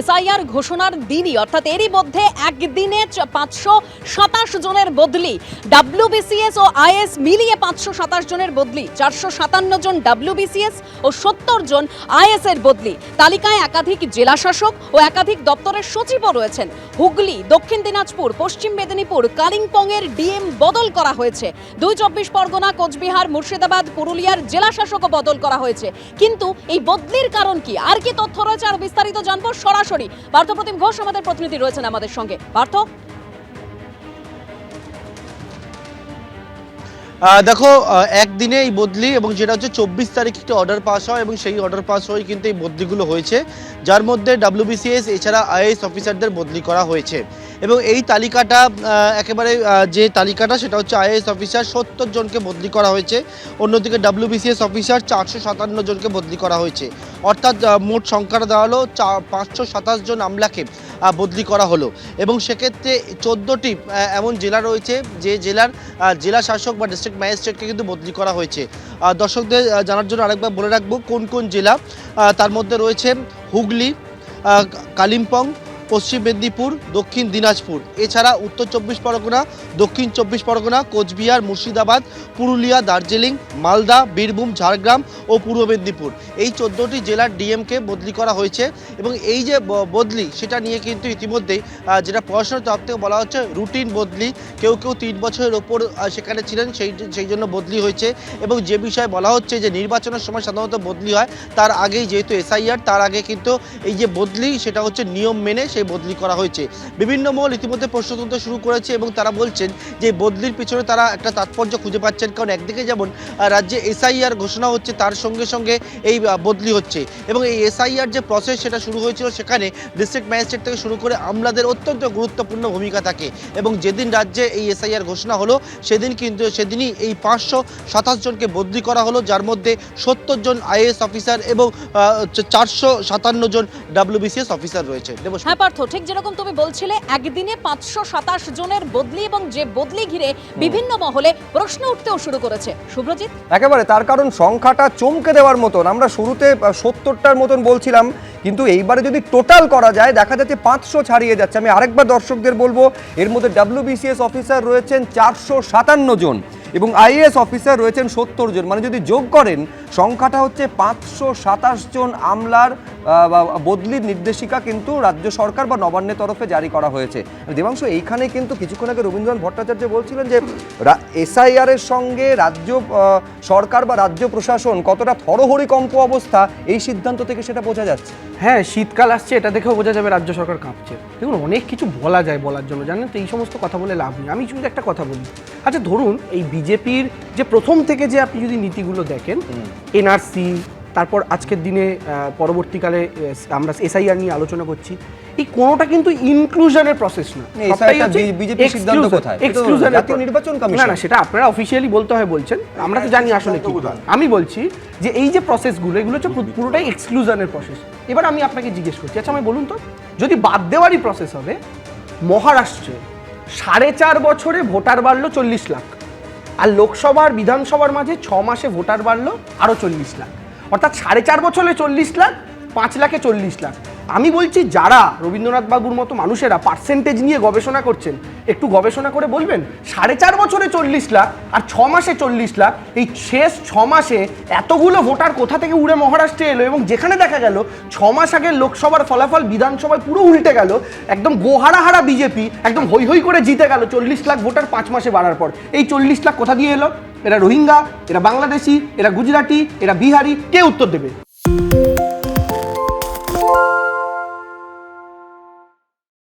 SIR ঘোষণার দিনই, অর্থাৎ এরই মধ্যে একদিনে পাঁচশো সাতাশ জনের বদলি। ডাব্লিউবিসিএস ও আইএস মিলিয়ে পাঁচশো সাতাশ জনের বদলি, চারশো সাতান্ন জন ডাব্লিউবিসিএস ও সত্তর জন আইএস এর বদলি। তালিকায় একাধিক জেলা শাসক ও একাধিক দপ্তরের সচিবও রয়েছেন। হুগলি, দক্ষিণ দিনাজপুর, পশ্চিম মেদিনীপুর কালিম্পং এর ডিএম বদল করা হয়েছে। দুই চব্বিশ পরগনা, কোচবিহার, মুর্শিদাবাদ, পুরুলিয়ার জেলা শাসকও বদল করা হয়েছে। কিন্তু এই বদলির কারণ কি? আর কি তথ্য রয়েছে? আর বিস্তারিত জানব। সরাসরি পার্থপ্রতিম ঘোষ, আমাদের প্রতিনিধি রয়েছেন আমাদের সঙ্গে। পার্থ দেখো একদিনে এই বদলি এবং যেটা হচ্ছে চব্বিশ তারিখ একটি অর্ডার পাস হয় এবং সেই অর্ডার পাস হয়ে কিন্তু এই বদলিগুলো হয়েছে। যার মধ্যে ডাব্লিউবিসিএস এছাড়া আইএস অফিসারদের বদলি করা হয়েছে। এবং এই তালিকাটা একেবারে যে তালিকাটা, সেটা হচ্ছে আইএস অফিসার সত্তর জনকে বদলি করা হয়েছে। অন্যদিকে ডাব্লিউবিসিএস অফিসার চারশো সাতান্ন জনকে বদলি করা হয়েছে। অর্থাৎ মোট সংখ্যাটা হলো চা- পাঁচশো সাতাশ জন আমলাকে বদলি করা হলো। এবং সেক্ষেত্রে চোদ্দোটি এমন জেলা রয়েছে, যে জেলার জেলা শাসক বা ডিস্ট্রিক্ট ম্যাজিস্ট্রেটকে কিন্তু বদলি করা হয়েছে। দর্শকদের জানার জন্য আরেকবার বলে রাখব, কোন কোন জেলা তার মধ্যে রয়েছে হুগলি কালিম্পং পশ্চিম মেদিনীপুর, দক্ষিণ দিনাজপুর। এছাড়া উত্তর চব্বিশ পরগনা, দক্ষিণ চব্বিশ পরগনা, কোচবিহার, মুর্শিদাবাদ, পুরুলিয়া, দার্জিলিং, মালদা, বীরভূম, ঝাড়গ্রাম ও পূর্ব মেদিনীপুর। এই চোদ্দোটি জেলার ডিএমকে বদলি করা হয়েছে এবং এই যে বদলি, সেটা নিয়ে কিন্তু ইতিমধ্যেই যেটা পড়াশোনার তরফ থেকে বলা হচ্ছে রুটিন বদলি। কেউ কেউ তিন বছরের ওপর সেখানে ছিলেন, সেই সেই জন্য বদলি হয়েছে এবং যে বিষয়ে বলা হচ্ছে যে নির্বাচনের সময় সাধারণত বদলি হয়, তার আগেই যেহেতু এসআইআর, তার আগে কিন্তু এই যে বদলি, সেটা হচ্ছে নিয়ম মেনে সেই বদলি করা হয়েছে। বিভিন্ন মহল ইতিমধ্যে প্রশ্ন শুরু করেছে এবং তারা বলছেন যে, বদলির পিছনে তারা একটা তাৎপর্য খুঁজে পাচ্ছেন। কারণ একদিকে যেমন রাজ্যে এসআইআর ঘোষণা হচ্ছে, তার সঙ্গে সঙ্গে এই বদলি হচ্ছে। এবং এই এসআইআর যে প্রসেস সেটা শুরু হয়েছিল সেখানে ডিস্ট্রিক্ট ম্যাজিস্ট্রেট থেকে শুরু করে আমলাদের অত্যন্ত গুরুত্বপূর্ণ ভূমিকা থাকে। এবং যেদিন রাজ্যে এই এসআইআর ঘোষণা হলো, সেদিন কিন্তু, সেদিনই এই পাঁচশো সাতাশ জনকে বদলি করা হলো, যার মধ্যে সত্তর জন আইএএস অফিসার এবং চারশো সাতান্ন জন ডাব্লিউবিসিএস অফিসার রয়েছে। দেবশ্রী হ্যাঁ পার্থ ঠিক যেরকম তুমি বলছিলে, একদিনে পাঁচশো সাতাশ জনের বদলি এবং যে বদলি ঘিরে বিভিন্ন মহলে প্রশ্ন উঠতেও শুরু করেছে। শুভ্রজিৎ? একেবারে, তার কারণ সংখ্যাটা চমকে দেওয়ার মতন, আমরা শুরুতে সত্তরটার মতন বলছিলাম, কিন্তু এইবারে যদি টোটাল করা যায়, দেখা যাচ্ছে পাঁচশো ছাড়িয়ে যাচ্ছে। আমি আরেকবার দর্শকদের বলব, এর মধ্যে ডাব্লিউবিসিএস অফিসার রয়েছেন চারশো সাতান্ন জন এবং আইএস অফিসার রয়েছেন সত্তর জন। মানে যদি যোগ করেন, সংখ্যাটা হচ্ছে পাঁচশো সাতাশ জন আমলার বদলির নির্দেশিকা কিন্তু রাজ্য সরকার বা নবান্নের তরফে জারি করা হয়েছে। দেবাংশ এইখানে কিন্তু কিছুক্ষণ আগে রবীন্দ্রনাথ ভট্টাচার্য বলছিলেন যে এসআইআর এর সঙ্গে রাজ্য সরকার বা রাজ্য প্রশাসন কতটা থরহরিকম্প অবস্থা এই সিদ্ধান্ত থেকে সেটা বোঝা যাচ্ছে। হ্যাঁ শীতকাল আসছে এটা দেখেও বোঝা যাবে রাজ্য সরকার কাঁপছে। দেখুন অনেক কিছু বলা যায় বলার জন্য জানেন তো এই সমস্ত কথা বলে লাভ নেই। আমি শুধু একটা কথা বলি। আচ্ছা ধরুন এই বিজেপির যে প্রথম থেকে যে আপনি যদি নীতিগুলো দেখেন এনআরসি তারপর আজকের দিনে পরবর্তীকালে আমরা এসআইআর নিয়ে আলোচনা করছি। এই কোনোটা কিন্তু ইনক্লুশনের প্রসেস না। সবটাই হচ্ছে বি- সিদ্ধান্ত কোথায়? এটা তো exclusion এর জাতীয় নির্বাচন না কমিশন। না সেটা আপনারা অফিসিয়ালি বলতে হয় বলছেন। আমরা তো জানি আসলে কি। আমি বলছি যে এই যে প্রসেসগুলো এগুলো হচ্ছে পুরোটাই এক্সক্লুশনের প্রসেস এবার আমি আপনাকে জিজ্ঞেস করছি আচ্ছা আমি বলুন তো যদি বাদ দেওয়ারই প্রসেস হবে মহারাষ্ট্রে সাড়ে চার বছরে ভোটার বাড়লো চল্লিশ লাখ আর লোকসভার বিধানসভার মাঝে ছ মাসে ভোটার বাড়লো আরও চল্লিশ লাখ। অর্থাৎ সাড়ে চার বছরে চল্লিশ লাখ, পাঁচ লাখে চল্লিশ লাখ। আমি বলছি, যারা রবীন্দ্রনাথ বাবুর মতো মানুষেরা পার্সেন্টেজ নিয়ে গবেষণা করছেন, একটু গবেষণা করে বলবেন? সাড়ে চার বছরে চল্লিশ লাখ আর ছ মাসে চল্লিশ লাখ, এই শেষ ছ মাসে এতগুলো ভোটার কোথা থেকে উড়ে মহারাষ্ট্রে এলো এবং যেখানে দেখা গেল, ছ মাস আগের লোকসভার ফলাফল বিধানসভায় পুরো উল্টে গেল, একদম গোহারাহারা বিজেপি একদম হৈ হৈ করে জিতে গেল, চল্লিশ লাখ ভোটার পাঁচ মাসে বাড়ার পর। এই চল্লিশ লাখ কোথা দিয়ে এলো? এরা রোহিঙ্গা এরা বাংলাদেশি এরা গুজরাটি এরা বিহারি কে উত্তর দেবে?